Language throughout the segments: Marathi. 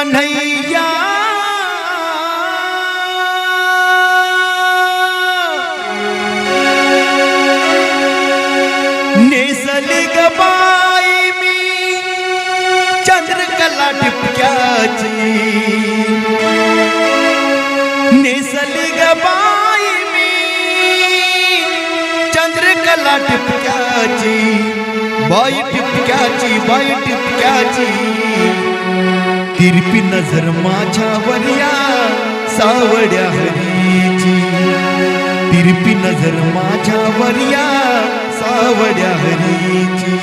कन्हैया। नेसली गबाई मी चंद्रकला टिपक्याची। नेसली गबाई मी चंद्रकला टिपक्याची। बाई टिपक्याची बाई टिपक्याची। तिरपी नजर माझ्यावर या सावड्या हरीची. तिरपी नजर माझ्यावर या सावड्या हरीची.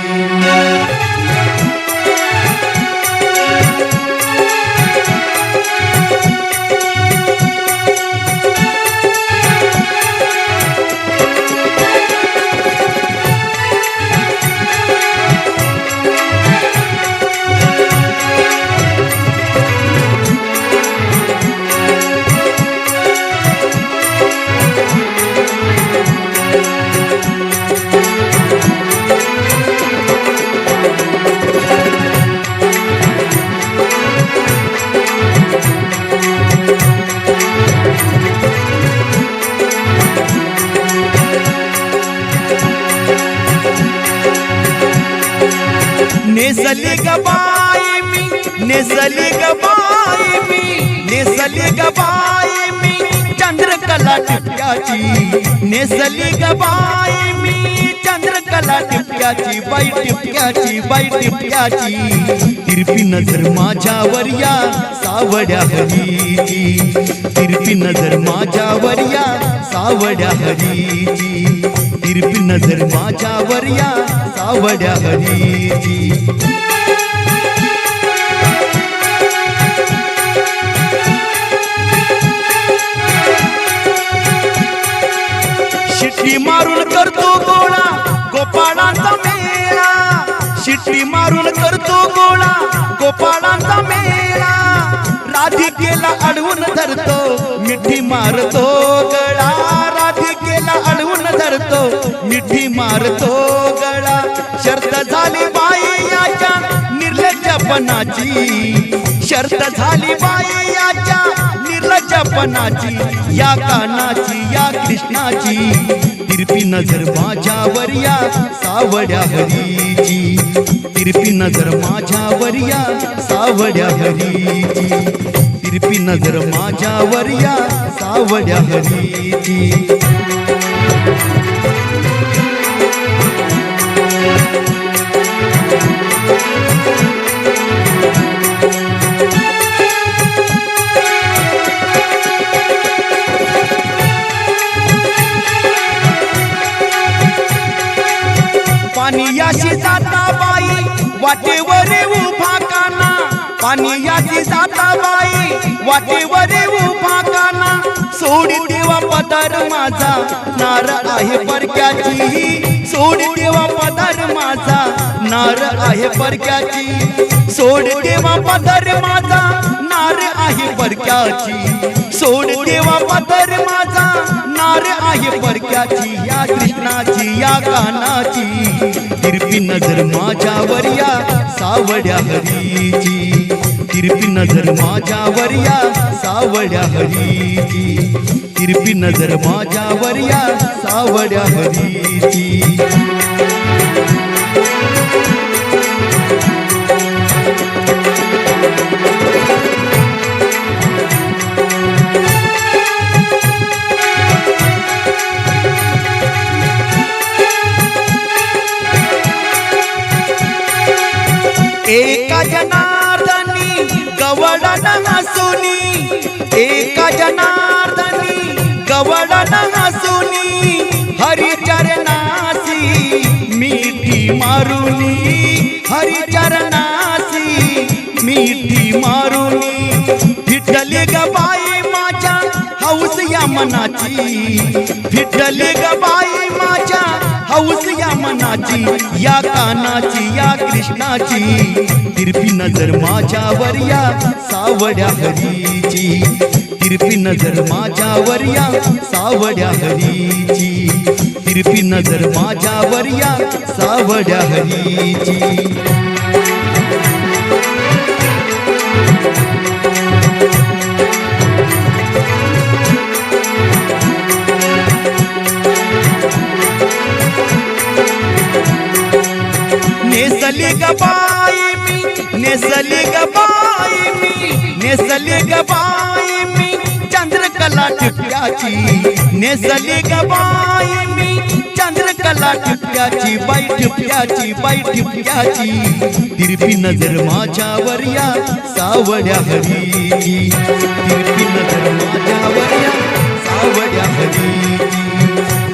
नेसली गबाई मी नेसली गबाई मी नेसली गबाई मी चंद्रकला टिपक्याची. नेसली गबाई मी चंद्रकला टिपक्याची बाई टिपक्याची बाई टिपक्याची. तिरपी नजर माझ्यावर या सावड्या हरीची. तिरपी नजर माझ्यावर या सावड्या हरीची. तिरपी नजर माझ्यावर या सावड्या हरीची शिट्टी मारून करतो गोळा गोपाळांचा मेळा. शिट्टी मारून करतो गोळा गोपाळांचा मेळा. राधिकेला अडवून धरतो मिठी मारतो गळा. मारतो गळा. शर्त झाली बाई याच्या निर्लज्जपणाची. शर्त झाली बाई याच्या निर्लज्जपणाची. या कानाची या कृष्णाची. तिरपी नजर माझ्यावर या सावड्या हरीची. तिरपी नजर माझ्यावर या सावड्या हरीची. तिरपी नजर माझ्यावर या सावड्या हरीची. पाणीयाशी जाता बाई वाटेवर उभा काना. पाणीयाशी जाता बाई वाटेवर उभा काना. सोड देवा पदर माझा नार आहे परक्याची. सोड देवा पदर माझा नार आहे परक्याची. सोड देवा पदर माझा नार आहे परक्याची. सोड देवा पदर माझा नार आहे परक्याची या कृष्णाची या कानाची. तिरपी नजर माझ्यावर या सावड्या हरीची. तिरपी नजर माझ्यावर या सावड्या हरीची. तिरपी नजर माझ्यावर या सावड्या हरीची. एका जनार्दनी गवळण हसुनी. एका जनार्दनी गवळण हसुनी. हरिचरणासी मीठी मारुनी. हरिचरणासी मीठी मारुनी. फिटली ग बाई माझ्या हौस या मनाची. फिटली ग या या कानाची या कृष्णाची. तिरपी नजर माझ्यावर या सावड्या हरीची. तिरपी नजर माझ्यावर या सावड्या हरीची. तिरपी नजर माझ्यावर या सावड्या हरीची. नेसली ग बाई मी, नेसली ग मी, चंद्रकला टिपक्याची नेसली ग बाई मी, चंद्रकला टिपक्याची बाई टिपक्याची बाई टिपक्याची तिरपी नज़र माझ्यावर या सावड्या हरी। तिरपी नज़र माझ्यावर या सावड्या हरी।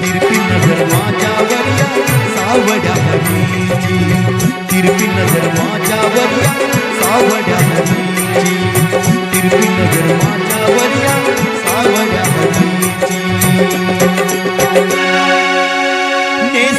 तिरपी नज़र माझ्यावर या सावड्या हरी। तिरपी नज़र